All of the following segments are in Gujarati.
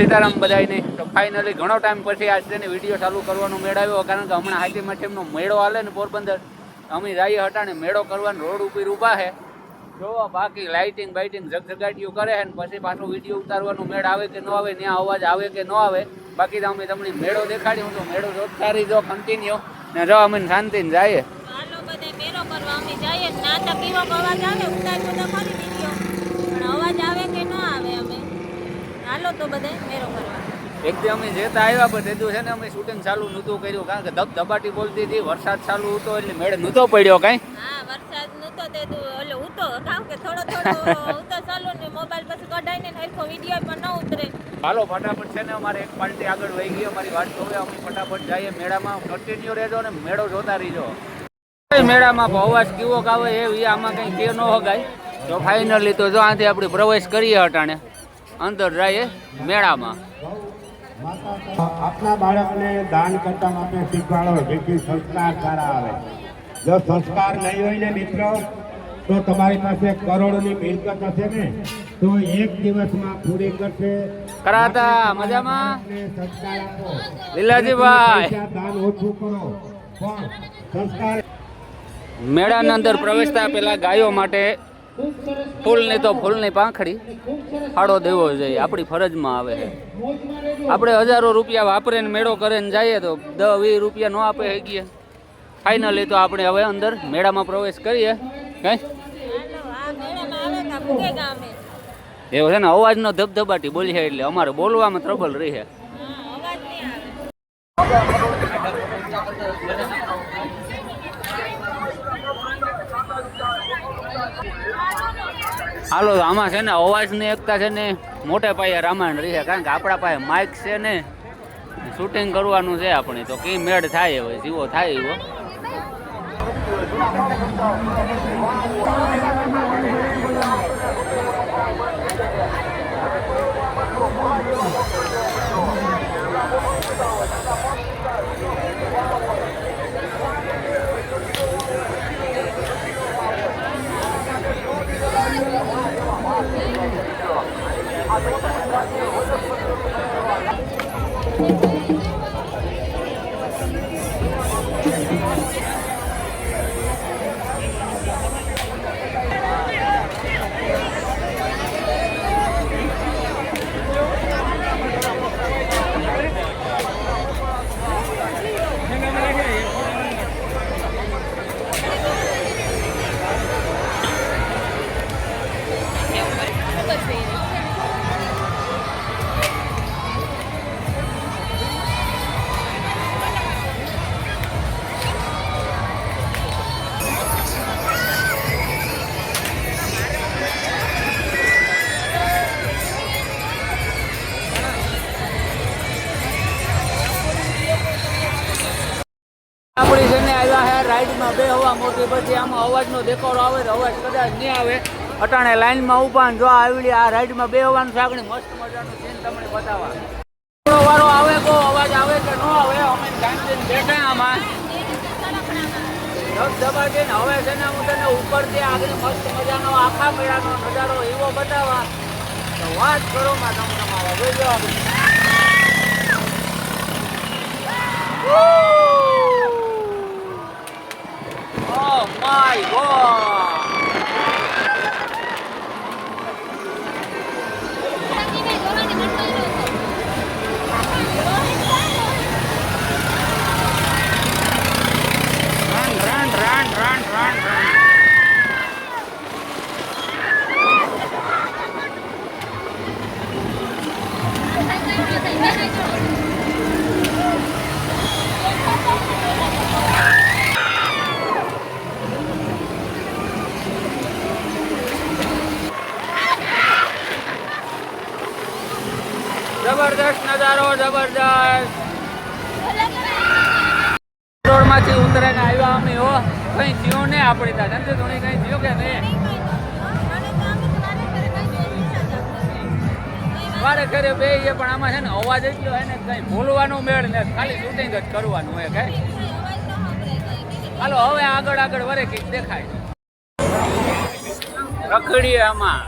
સીતારામ બધાયને તો ફાઇનલી ઘણો ટાઈમ પછી આજ તેને વીડિયો ચાલુ કરવાનો મેળવ્યો કારણ કે હમણાં હાથી મઠેમનો મેળો હાલે ને પોરબંદર. અમે જઈએ હટાણે મેળો કરવાનો રોડ ઉપર ઊભા છે જો બાકી લાઇટિંગ બાઇટિંગ ઝગઝગાટીઓ કરે છે ને પછી પાછો વીડિયો ઉતારવાનો મેળ આવે કે ન આવે, ત્યાં અવાજ આવે કે ન આવે. બાકી તો અમે તમને મેળો દેખાડી હું તો મેળો જોતા રહીજો કન્ટિન્યુ ને જો અમે શાંતિને જઈએ. હાલો કરવા અમે અવાજ આવે કે ન હાલો તો બધે મેરો કરવા એક દી અમે જેતા આવ્યા પણ તેદું છે ને અમે શૂટિંગ ચાલુ નહોતું કર્યું કારણ કે ધબ ધબાટી બોલતી હતી વરસાદ ચાલુ હતો એટલે મેળ નહોતો પડ્યો કાંઈ. હા વરસાદ નહોતો તે તું ઓલો ઉતો કામ કે થોડો થોડો ઉતો ચાલુ ને મોબાઈલ પછી કઢાઈને હરખો વિડિયો પણ ન ઉતરે. હાલો ફટાફટ છે ને અમારે એક પાર્ટી આગળ વહી ગઈ અમારી વાત જોવે અમે ફટાફટ જઈએ મેળામાં. કન્ટિન્યુ રહેજો ને મેળો જોતા રહીજો. મેળામાં અવાજ કેવો કાવે એ આમાં કંઈ કે ન હગાય. તો ફાઇનલી તો જો આથી આપણે પ્રવેશ કરીએ હટાણે અંદર જઈએ મેળામાં. આપના બાળકને દાન કરતા માટે શીખવાડો જેથી સંસ્કાર સારા આવે. જો સંસ્કાર નહીં હોય ને મિત્રો તો તમારી પાસે કરોડોની મિલકત હશે ને? તો એક દિવસમાં પૂરી કરશે. કરાતા મજામાં? લીલાજીભાઈ દાન ઓછું કરો. પણ સંસ્કાર મેળાના અંદર પ્રવેશતા પહેલા ગાયો માટે ફૂલની તો ફૂલની પાંખડી, ફાળો દેવો જોઈએ, આપણી ફરજમાં આવે છે. આપણે હજારો રૂપિયા વાપરીને મેળો કરીને જઈએ તો દસ, વીસ રૂપિયા ન આપે હગીએ. ફાઇનલી તો આપણે હવે અંદર મેળામાં પ્રવેશ કરીએ. કઈ એવો છે ને, અવાજનો ધબધબાટી બોલીએ એટલે અમારે બોલવામાં ટ્રબલ રહી છે હા અવાજ નહીં આવે હાલો, આમાં છે ને અવાજની એકતા છે ને મોટે પાયે રામાયણ રહી છે, કારણ કે આપણા પાસે માઇક છે ને શૂટિંગ કરવાનું છે આપણે, તો કઈ મેળ થાય હવે, જીવો થાય એવો. આપણી છે ને આવ્યા હે, રાઈડમાં બે હવા મોટી, પછી આમાં અવાજનો દેખાડો આવે તો અવાજ કદાચ નહીં આવે. અટાણે લાઈનમાં ને જો આવડી આ રાઈડમાં બે હવાનું સાગણી મસ્ત મજાનું સીન તમને બતાવવા. વારો આવે કો અવાજ આવે કે ન આવે, અમે શાંતિથી બેઠા આમાં. હવે છે ને હું તને ઉપરથી આગળ મસ્ત મજાનો આખા મેળાનો નજારો એવો બતાવવા. તો વાત કરો માં જોઈ જબરદસ્ત નજારો, જબરદસ્ત. રોડમાંથી ઉતરીને આવ્યા અમે, હો. કઈ થયું ને આપણી ત્યાં નથી થોડી કઈ થયું કે નહીં? વારે ઘરે બે પણ આમાં છે ને અવાજ એટલો હોય ને કઈ ભૂલવાનું મેળ ને ખાલી શૂટિંગ જ કરવાનું હોય, કઈ? હાલો, હવે આગળ આગળ વરે કંઈક દેખાય. રખડીએ આમાં.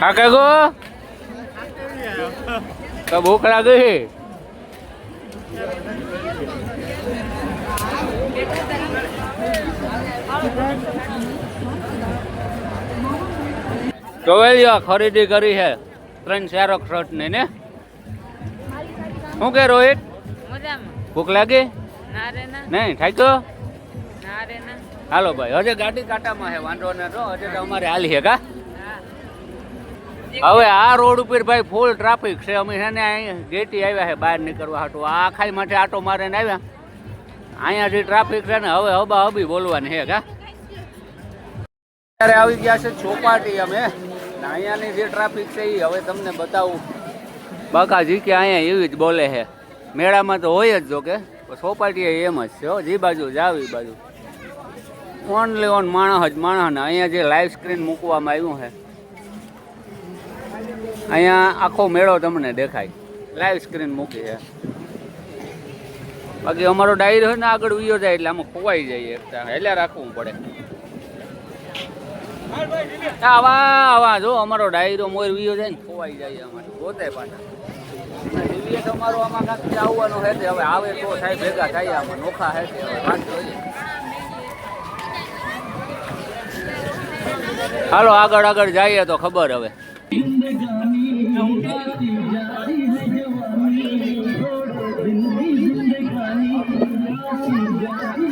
કાકા? ગો તો ભૂખ લાગી જોવેલિયો ખરીદી કરી છે ત્રણ ચાર શર્ટ ને ને શું કે રોહિત ભૂખ લાગી નહીં થાય હાલો ભાઈ હજે ગાડી કાંટામાં છે વાંધો ને તો હજે તો અમારે હાલી છે કા હવે આ રોડ ઉપર ભાઈ ફૂલ ટ્રાફિક છે. અમે છે ને અહીં ગેટી આવ્યા છે બહાર નીકળવા હાટું. આ ખાઈ માટે આટો મારીને આવ્યા. અહીંયા જે ટ્રાફિક છે ને હવે હબા હબી બોલવાની છે, કા? અત્યારે આવી ગયા છે ચોપાટી અમે. અહીંયાની જે ટ્રાફિક છે એ હવે તમને બતાવું. બાકાજી કે અહીંયા એવી જ બોલે છે. મેળામાં તો હોય જ જો કે. ચોપાટી એમ જ છે જે બાજુ જાવ એ બાજુ. ઓનલી ઓન માણસ જ માણસ ને અહીંયા જે લાઈવ સ્ક્રીન મૂકવામાં આવ્યું છે. અહીંયા આખો મેળો તમને દેખાય. લાઈવ સ્ક્રીન મૂકી છે. બાકી અમારો ડાયર હોય ને આગળ ઉયો જાય એટલે આમાં ખોવાઈ જઈએ એટલે રાખવું પડે. આવા આવા જો અમારો ડાયરો મોર વિયો જાય ને ખોવાઈ જાય અમારે ગોતે પાછા. તમારો આમાં કાંઈક આવવાનું હે હવે આવે તો થાય ભેગા થાય આમાં. નોખા જોઈએ. હાલો, આગળ આગળ જઈએ તો ખબર હવે.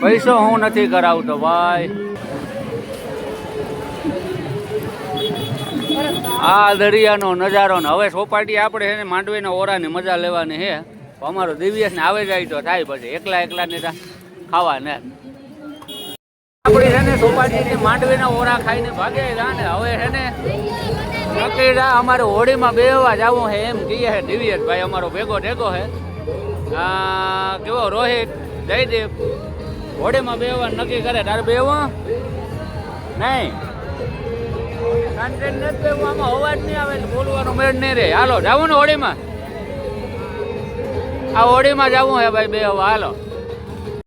પૈસો હું નથી કરાવતો ભાઈ. આ દરિયાનો નજારો ને હવે સોપાટી આપણે છે ને માંડવીના ઓરાની મજા લેવાની છે. અમારો દિવ્યસ ને આવે જાય તો થાય પછી. એકલા એકલા ને ખાવા ને આપણી છે ને સોપાટી માંડવીના ઓરા ખાઈને ભાગે ને હવે છે ને નક્કી જા અમારે હોળીમાં બેવા જવું છે એમ કહીએ છે દિવ્યેશ ભાઈ અમારો ભેગો ટેકો છે કેવો રોહિત, જયદીપ, હોળીમાં બેવા નક્કી કરે, તારે બેવો નહીં. કન્ટેન્ટ નથી બેહવું, આમાં અવાજ નહીં આવે બોલવાનો મેળ નહીં રે હાલો, જવું ને હોળીમાં? આ હોળીમાં જવું હે ભાઈ, બે હાલો.